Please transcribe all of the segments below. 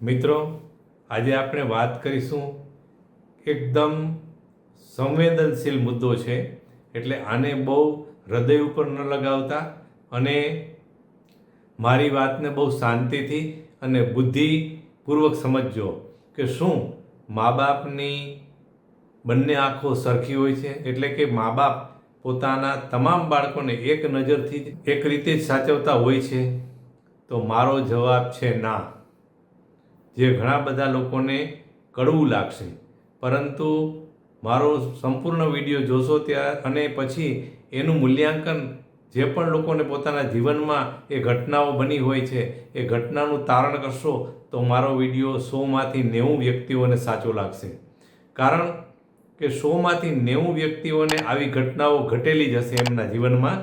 મિત્રો, આજે આપણે વાત કરીશું એકદમ સંવેદનશીલ મુદ્દો છે, એટલે આને બહુ હૃદય ઉપર ન લગાવતા અને મારી વાતને બહુ શાંતિથી અને બુદ્ધિપૂર્વક સમજજો કે શું મા બાપની બંને આંખો સરખી હોય છે, એટલે કે મા બાપ પોતાના તમામ બાળકોને એક નજરથી એક રીતે જ સાચવતા હોય છે, તો મારો જવાબ છે ના. જે ઘણા બધા લોકોને કડવું લાગશે. પરંતુ મારો સંપૂર્ણ વીડિયો જોશો ત્યાં અને પછી એનું મૂલ્યાંકન જે પણ લોકોને પોતાના જીવનમાં એ ઘટનાઓ બની હોય છે, એ ઘટનાનું તારણ કરશો, તો મારો વીડિયો સોમાંથી નેવું વ્યક્તિઓને સાચો લાગશે. કારણ કે સોમાંથી નેવું વ્યક્તિઓને આવી ઘટનાઓ ઘટેલી જ હશે એમના જીવનમાં.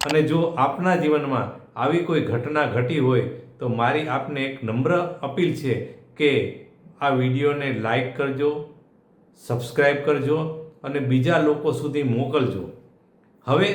અને જો આપના જીવનમાં આવી કોઈ ઘટના ઘટી હોય તો મારી આપને એક નમ્ર અપીલ છે કે આ વિડીયોને લાઈક કરજો સબસ્ક્રાઈબ કરજો અને બીજા લોકો સુધી મોકલજો. હવે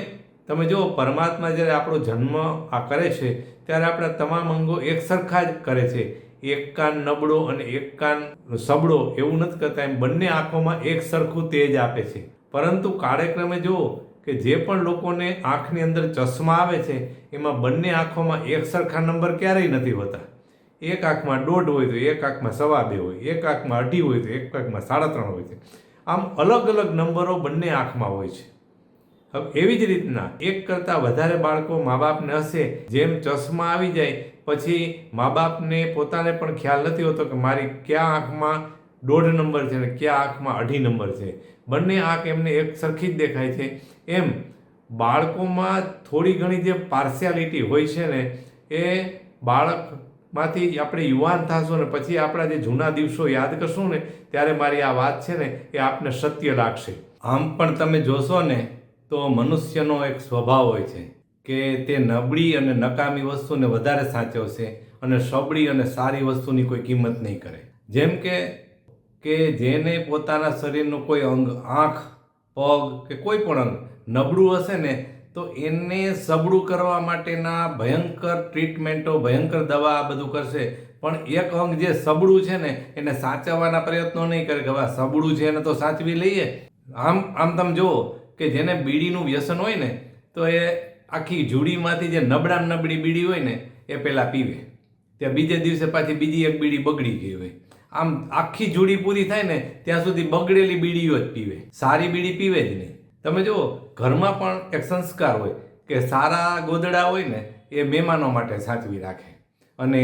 તમે જો પરમાત્મા જ્યારે આપણો જન્મ આ કરે છે, ત્યારે આપણા તમામ અંગો એક સરખા જ કરે છે. એક કાન નબળો અને એક કાન સબળો એવું નથી કરતા, એમ બંને આંખોમાં એક સરખું તેજ આપે છે. પરંતુ કાર્યક્રમે જુઓ કે જે પણ લોકોને આંખની અંદર ચશ્મા આવે છે, એમાં બંને આંખોમાં એક સરખા નંબર ક્યારેય નથી હોતા. એક આંખમાં દોઢ હોય તો એક આંખમાં સવા બે હોય, એક આંખમાં અઢી હોય તો એક આંખમાં સાડા ત્રણ હોય છે. આમ અલગ અલગ નંબરો બંને આંખમાં હોય છે. હવે એવી જ રીતના એક કરતાં વધારે બાળકો મા બાપને હશે, જેમ ચશ્મા આવી જાય, પછી મા બાપને પોતાને પણ ખ્યાલ નથી હોતો કે મારી ક્યાં આંખમાં દોઢ નંબર છે ને કયા આંખમાં અઢી નંબર છે? બંને આંખ એમને એક સરખી જ દેખાય છે. એમ બાળકોમાં થોડી ઘણી જે પાર્શિયાલિટી હોય છે ને, એ બાળકમાંથી આપણે યુવાન થશું ને, પછી આપણા જે જૂના દિવસો યાદ કરશું ને, ત્યારે મારી આ વાત છે ને, એ આપને સત્ય લાગશે. આમ પણ તમે જોશો ને, તો મનુષ્યનો એક સ્વભાવ હોય છે કે તે નબળી અને નકામી વસ્તુને વધારે સાચવશે અને સબળી અને સારી વસ્તુની કોઈ કિંમત નહીં કરે. જેમ કે કે જેને પોતાના શરીરનું કોઈ અંગ, આંખ, પગ કે કોઈ પણ અંગ નબળું હશે ને, તો એને સબળું કરવા માટેના ભયંકર ટ્રીટમેન્ટો, ભયંકર દવા આ બધું કરશે. પણ એક અંગ જે સબળું છે ને, એને સાચવવાના પ્રયત્નો નહીં કરે કે હવે સબળું છે એને તો સાચવી લઈએ. આમ આમ તમે જુઓ કે જેને બીડીનું વ્યસન હોય ને, તો એ આખી જુડીમાંથી જે નબળા નબળી બીડી હોય ને, એ પહેલાં પીવે. ત્યાં બીજે દિવસે પાછી બીજી એક બીડી બગડી ગઈ હોય. આમ આખી જોડી પૂરી થાય ને ત્યાં સુધી બગડેલી બીડીઓ જ પીવે. સારી બીડી પીવે જ નહીં. તમે જુઓ, ઘરમાં પણ એક સંસ્કાર હોય કે સારા ગોદડા હોય ને એ મહેમાનો માટે સાચવી રાખે. અને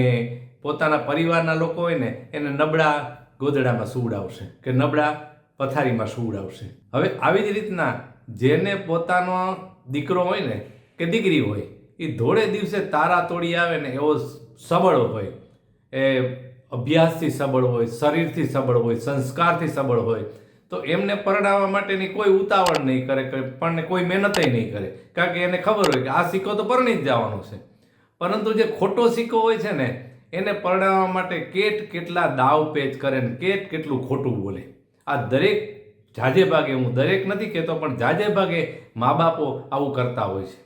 પોતાના પરિવારના લોકો હોય ને એને નબળા ગોદડામાં સુવડાવશે કે નબળા પથારીમાં સુવડાવશે. હવે આવી જ રીતના જેને પોતાનો દીકરો હોય ને કે દીકરી હોય એ ધોળે દિવસે તારા તોડી આવે ને એવો સબળો હોય. એ અભ્યાસથી સબળ હોય, શરીરથી સબળ હોય, સંસ્કારથી સબળ હોય, તો એમને પરણાવવા માટેની કોઈ ઉતાવળ નહીં કરે પણ કોઈ મહેનતય નહીં કરે. કારણ કે એને ખબર હોય કે આ સિક્કો તો પરણી જ જવાનો છે. પરંતુ જે ખોટો સિક્કો હોય છે ને, એને પરણાવવા માટે કેટ કેટલા દાવ પેચ કરે ને કેટ કેટલું ખોટું બોલે. આ દરેક જાજે ભાગે, હું દરેક નથી કહેતો, પણ જાજે ભાગે મા બાપો આવું કરતા હોય છે.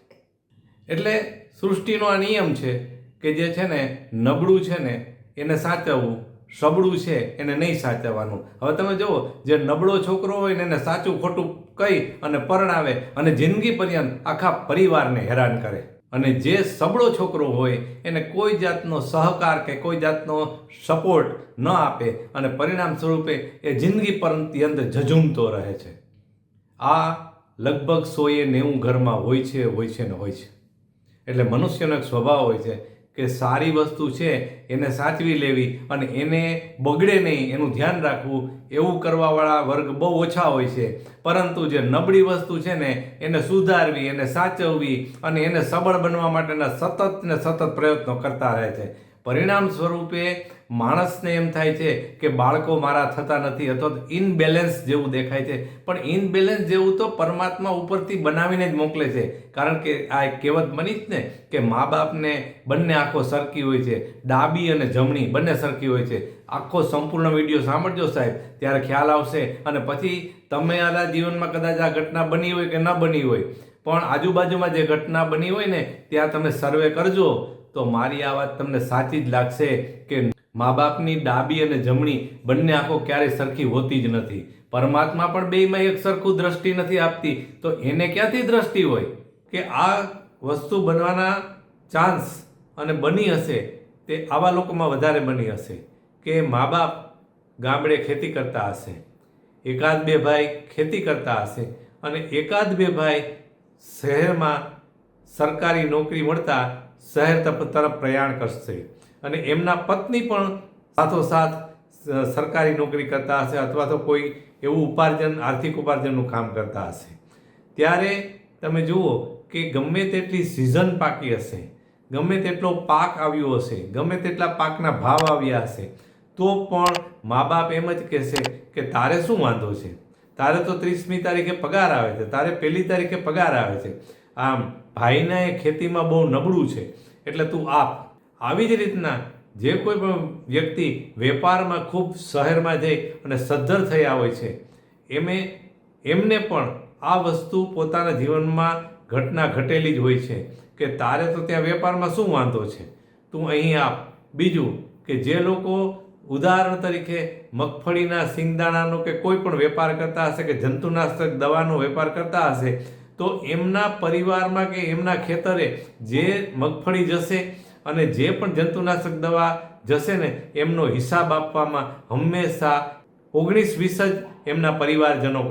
એટલે સૃષ્ટિનો આ નિયમ છે કે જે છે ને, નબળું છે ને એને સાચવવું. સબળું છે, એને નહીં સાચવવાનું. હવે તમે જુઓ, જે નબળો છોકરો હોય ને એને સાચું ખોટું કહી અને પરણાવે અને જિંદગી પર્યંત આખા પરિવારને હેરાન કરે. અને જે સબળો છોકરો હોય, એને કોઈ જાતનો સહકાર કે કોઈ જાતનો સપોર્ટ ન આપે અને પરિણામ સ્વરૂપે એ જિંદગી પર્યંત ઝઝૂમતો રહે છે. આ લગભગ સોએ નેવું ઘરમાં હોય છે હોય છે ને હોય છે. એટલે મનુષ્યનો એક સ્વભાવ હોય છે કે સારી વસ્તુ છે, એને સાચવી લેવી અને એને બગડે નહીં, એનું ધ્યાન રાખવું, એવું કરવાવાળા વર્ગ બહુ ઓછા હોય છે. પરંતુ જે નબળી વસ્તુ છે ને, એને સુધારવી, એને સાચવવી અને એને સબળ બનવા માટેના સતત ને સતત પ્રયત્નો કરતા રહે છે. પરિણામ સ્વરૂપે માણસને એમ થાય છે કે બાળકો મારા થતા નથી, અથવા તો ઇનબેલેન્સ જેવું દેખાય છે. પણ ઇનબેલેન્સ જેવું તો પરમાત્મા ઉપરથી બનાવીને જ મોકલે છે. કારણ કે આ એક કહેવત બની જ ને કે મા બાપને બંને આંખો સરખી હોય છે. ડાબી અને જમણી બંને સરખી હોય છે. આખો સંપૂર્ણ વીડિયો સાંભળજો સાહેબ, ત્યારે ખ્યાલ આવશે. અને પછી તમે આના જીવનમાં કદાચ આ ઘટના બની હોય કે ન બની હોય. પણ આજુબાજુમાં જે ઘટના બની હોય ને, ત્યાં તમે સર્વે કરજો, તો મારી આ વાત તમને સાચી જ લાગશે કે મા બાપની ડાબી અને જમણી બંને આંખો ક્યારેય સરખી હોતી જ નથી. પરમાત્મા પણ બેયમાં એક સરખું દ્રષ્ટિ નથી આપતી. તો એને ક્યાંથી દ્રષ્ટિ હોય? કે આ વસ્તુ બનવાના ચાન્સ અને બની હશે તે આવા લોકોમાં વધારે બની હશે કે મા બાપ ગામડે ખેતી કરતા હશે. એકાદ બે ભાઈ ખેતી કરતા હશે અને એકાદ બે ભાઈ શહેરમાં સરકારી નોકરી મળતા શહેર તરફ તરફ પ્રયાણ કરશે. અને એમના પત્ની પણ સાથોસાથ સરકારી નોકરી કરતા હશે અથવા તો કોઈ એવું ઉપાર્જન, આર્થિક ઉપાર્જનનું કામ કરતા હશે. ત્યારે તમે જુઓ કે ગમે તેટલી સિઝન પાકી હશે, ગમે તેટલો પાક આવ્યો હશે, ગમે તેટલા પાકના ભાવ આવ્યા હશે, તો પણ મા બાપ એમ જ કહેશે કે તારે શું વાંધો છે? તારે તો ત્રીસમી તારીખે પગાર આવે છે, તારે પહેલી તારીખે પગાર આવે છે. આમ ભાઈના એ ખેતીમાં બહુ નબળું છે, એટલે તું આપ આવી જ રીતના જે કોઈ પણ વ્યક્તિ વેપારમાં ખૂબ શહેરમાં જઈ અને સદ્ધર થયા હોય છે, એમે, એમને પણ આ વસ્તુ પોતાના જીવનમાં ઘટના ઘટેલી જ હોય છે કે તારે તો ત્યાં વેપારમાં શું વાંધો છે? તું અહીં આપ. બીજું કે જે લોકો ઉદાહરણ તરીકે મગફળીના સિંગદાણાનો કે કોઈ પણ વેપાર કરતા હશે કે જંતુનાશક દવાનો વેપાર કરતા હશે, તો એમના પરિવારમાં કે એમના ખેતરે જે મગફળી જશે અને જે પણ જંતુનાશક દવા જશે ને, એમનો હિસાબ આપવામાં હંમેશા ઓગણીસ વીસ જ એમના પરિવારજનો.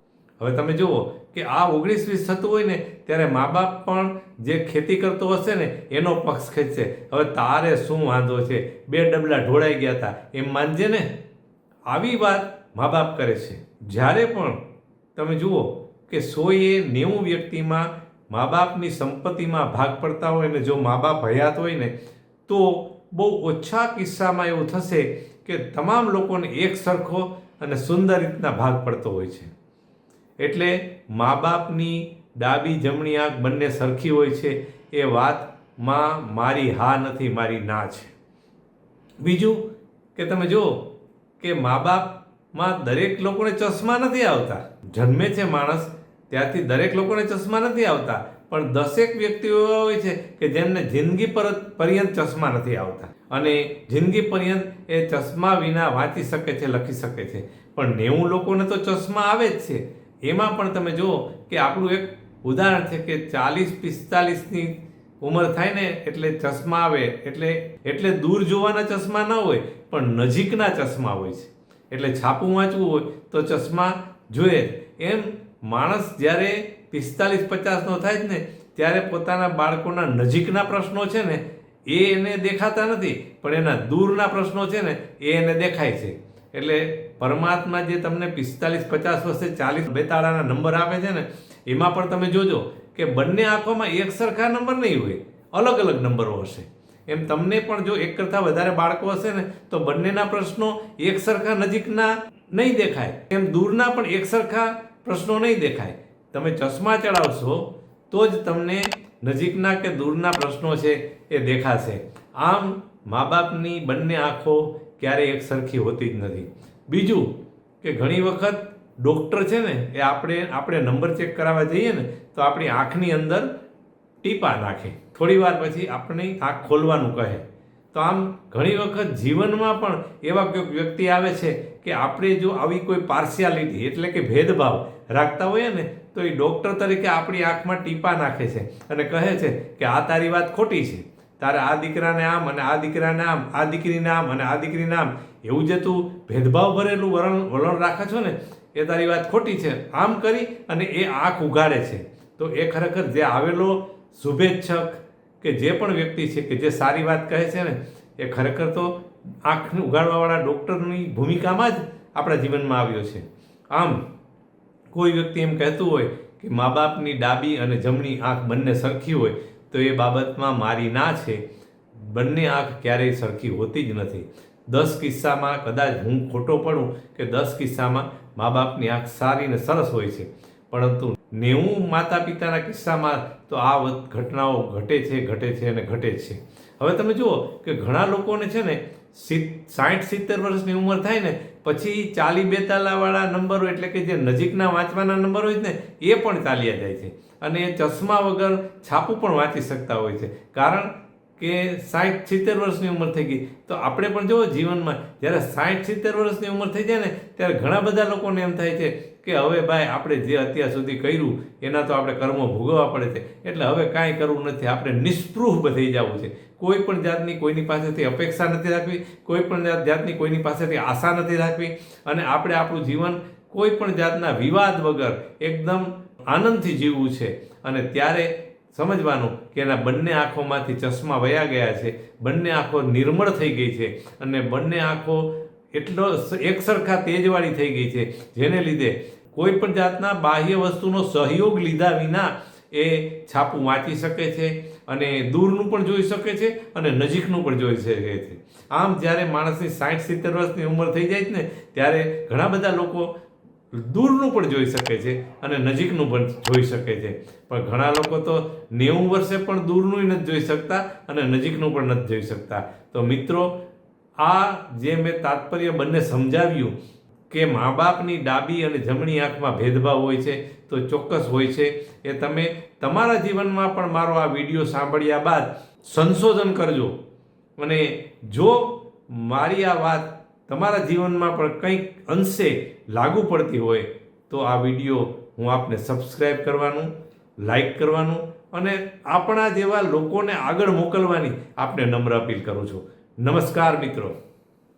હવે તમે જુઓ કે આ ઓગણીસ વીસ થતું હોય ને, ત્યારે મા બાપ પણ જે ખેતી કરતો હશે ને, એનો પક્ષ ખેંચશે. હવે તારે શું વાંધો છે? બે ડબલા ઢોળાઈ ગયા હતા એમ માનજે ને. આવી વાત મા બાપ કરે છે. જ્યારે પણ તમે જુઓ કે સોએ નેવું વ્યક્તિમાં મા બાપની સંપત્તિમાં ભાગ પડતા હોય ને, જો મા બાપ હયાત હોય ને તો બહુ ઓછા કિસ્સામાં એવું થશે કે તમામ લોકોને એક સરખો અને સુંદર રીતના ભાગ પડતો હોય છે. એટલે મા બાપની ડાબી જમણી આંખ બંને સરખી હોય છે એ વાતમાં મારી હા નથી, મારી ના છે. બીજું કે તમે જુઓ કે મા બાપમાં દરેક લોકોને ચશ્મા નથી આવતા. જન્મે છે માણસ ત્યારથી દરેક લોકોને ચશ્મા નથી આવતા. પણ દસેક વ્યક્તિઓ હોય છે કે જેમને જિંદગી પર પર્યંત ચશ્મા નથી આવતા. અને જિંદગી પર્યંત એ ચશ્મા વિના વાંચી શકે છે, લખી શકે છે. પણ નેવું લોકોને તો ચશ્મા આવે જ છે. એમાં પણ તમે જુઓ કે આપણું એક ઉદાહરણ છે કે ચાલીસ પિસ્તાલીસની ઉંમર થાય ને એટલે ચશ્મા આવે. એટલે એટલે દૂર જોવાના ચશ્મા ન હોય, પણ નજીકના ચશ્મા હોય છે. એટલે છાપું વાંચવું હોય તો ચશ્મા જોઈએ. એમ માણસ જ્યારે પિસ્તાલીસ પચાસનો થાય જ ને, ત્યારે પોતાના બાળકોના નજીકના પ્રશ્નો છે ને, એ એને દેખાતા નથી, પણ એના દૂરના પ્રશ્નો છે ને, એ એને દેખાય છે. એટલે પરમાત્મા જે તમને પિસ્તાલીસ પચાસ વર્ષે ચાલીસ બેતાળાના નંબર આપે છે ને, એમાં પણ તમે જોજો કે બંને આંખોમાં એક સરખા નંબર નહીં હોય, અલગ અલગ નંબરો હશે. એમ તમને પણ જો એક કરતાં વધારે બાળકો હશે ને, તો બંનેના પ્રશ્નો એક સરખા નજીકના નહીં દેખાય. એમ દૂરના પણ એક સરખા પ્રશ્નો નહીં દેખાય. તમે ચશ્મા ચડાવશો, તો જ તમને નજીકના કે દૂરના પ્રશ્નો છે એ દેખાશે. આમ મા બાપની બંને આંખો ક્યારેય એક સરખી હોતી જ નથી. બીજું કે ઘણી વખત ડૉક્ટર છે ને, એ આપણે આપણે નંબર ચેક કરાવવા જઈએ ને, તો આપણી આંખની અંદર ટીપા નાખે. થોડી વાર પછી આપણી આંખ ખોલવાનું કહે. તો આમ ઘણી વખત જીવનમાં પણ એવા કોઈક વ્યક્તિ આવે છે કે આપણે જો આવી કોઈ પાર્શિયાલિટી, એટલે કે ભેદભાવ રાખતા હોઈએ ને તો એ ડૉક્ટર તરીકે આપણી આંખમાં ટીપા નાખે છે અને કહે છે કે આ તારી વાત ખોટી છે. તારે આ દીકરાને આમ અને આ દીકરાને આમ, આ દીકરીને આમ અને આ દીકરીને આમ. એવું જે તું ભેદભાવ ભરેલું વલણ વલણ રાખે છો ને, એ તારી વાત ખોટી છે. આમ કરી અને એ આંખ ઉગાડે છે. તો એ ખરેખર જે આવેલો શુભેચ્છક કે જે પણ વ્યક્તિ છે કે જે સારી વાત કહે છે ને, એ ખરેખર તો આંખને ઉગાડવાવાળા ડૉક્ટરની ભૂમિકામાં જ આપણા જીવનમાં આવ્યો છે. આમ કોઈ વ્યક્તિ એમ કહેતું હોય કે મા બાપની ડાબી અને જમણી આંખ બંને સરખી હોય, તો એ બાબતમાં મારી ના છે. બંને આંખ ક્યારેય સરખી હોતી જ નથી. દસ કિસ્સામાં કદાચ હું ખોટો પડું કે દસ કિસ્સામાં મા બાપની આંખ સારી ને સરસ હોય છે. પરંતુ નેવું માતા પિતાના કિસ્સામાં તો આ ઘટનાઓ ઘટે છે ઘટે છે અને ઘટે છે. હવે તમે જુઓ કે ઘણા લોકોને છે ને સાઠ સિત્તેર વર્ષની ઉંમર થાય ને, પછી ચાલી બેતાલાવાળા નંબરો એટલે કે જે નજીકના વાંચવાના નંબર હોય ને, એ પણ ચાલ્યા જાય છે. અને એ ચશ્મા વગર છાપું પણ વાંચી શકતા હોય છે. કારણ કે સાઠ સિત્તેર વર્ષની ઉંમર થઈ ગઈ. તો આપણે પણ જુઓ જીવનમાં, જ્યારે સાઠ સિત્તેર વર્ષની ઉંમર થઈ જાય ને, ત્યારે ઘણા બધા લોકોને એમ થાય છે કે હવે ભાઈ આપણે જે અત્યાર સુધી કર્યું, એના તો આપણે કર્મો ભોગવવા પડે છે. એટલે હવે કાંઈ કરવું નથી, આપણે નિષ્પૃહ થઈ જવું છે. કોઈ પણ જાતની કોઈની પાસેથી અપેક્ષા નથી રાખવી, કોઈ પણ જાત- જાતની કોઈની પાસેથી આશા નથી રાખવી, અને આપણે આપણું જીવન કોઈ પણ જાતના વિવાદ વગર એકદમ આનંદથી જીવવું છે. અને ત્યારે સમજવાનું કે એના બંને આંખોમાંથી ચશ્મા વયા ગયા છે, બંને આંખો નિર્મળ થઈ ગઈ છે અને બંને આંખો એટલો એકસરખા તેજવાળી થઈ ગઈ છે. જેને લીધે કોઈ પણ જાતના બાહ્ય વસ્તુનો સહયોગ લીધા વિના એ છાપું વાંચી શકે છે અને દૂરનું પણ જોઈ શકે છે અને નજીકનું પણ જોઈ શકે છે. આમ જ્યારે માણસની સાઠ સિત્તેર વર્ષની ઉંમર થઈ જાય છે ને, ત્યારે ઘણા બધા લોકો દૂરનું પણ જોઈ શકે છે અને નજીકનું પણ જોઈ શકે છે. પણ ઘણા લોકો તો નેવું વર્ષે પણ દૂરનું નથી જોઈ શકતા અને નજીકનું પણ નથી જોઈ શકતા. તો મિત્રો, આ જે મેં તાત્પર્ય બંને સમજાવ્યું કે મા બાપની ડાબી અને જમણી આંખમાં ભેદભાવ હોય છે, તો ચોક્કસ હોય છે. એ તમે તમારા જીવનમાં પણ મારો આ વીડિયો સાંભળ્યા બાદ સંશોધન કરજો. અને જો મારી આ વાત તમારા જીવનમાં પણ કંઈક અંશે લાગુ પડતી હોય તો આ વીડિયો હું આપને સબસ્ક્રાઈબ કરવાનું લાઈક કરવાનું અને આપણા જેવા લોકોને આગળ મોકલવાની આપને નમ્ર અપીલ કરું છું. નમસ્કાર મિત્રો.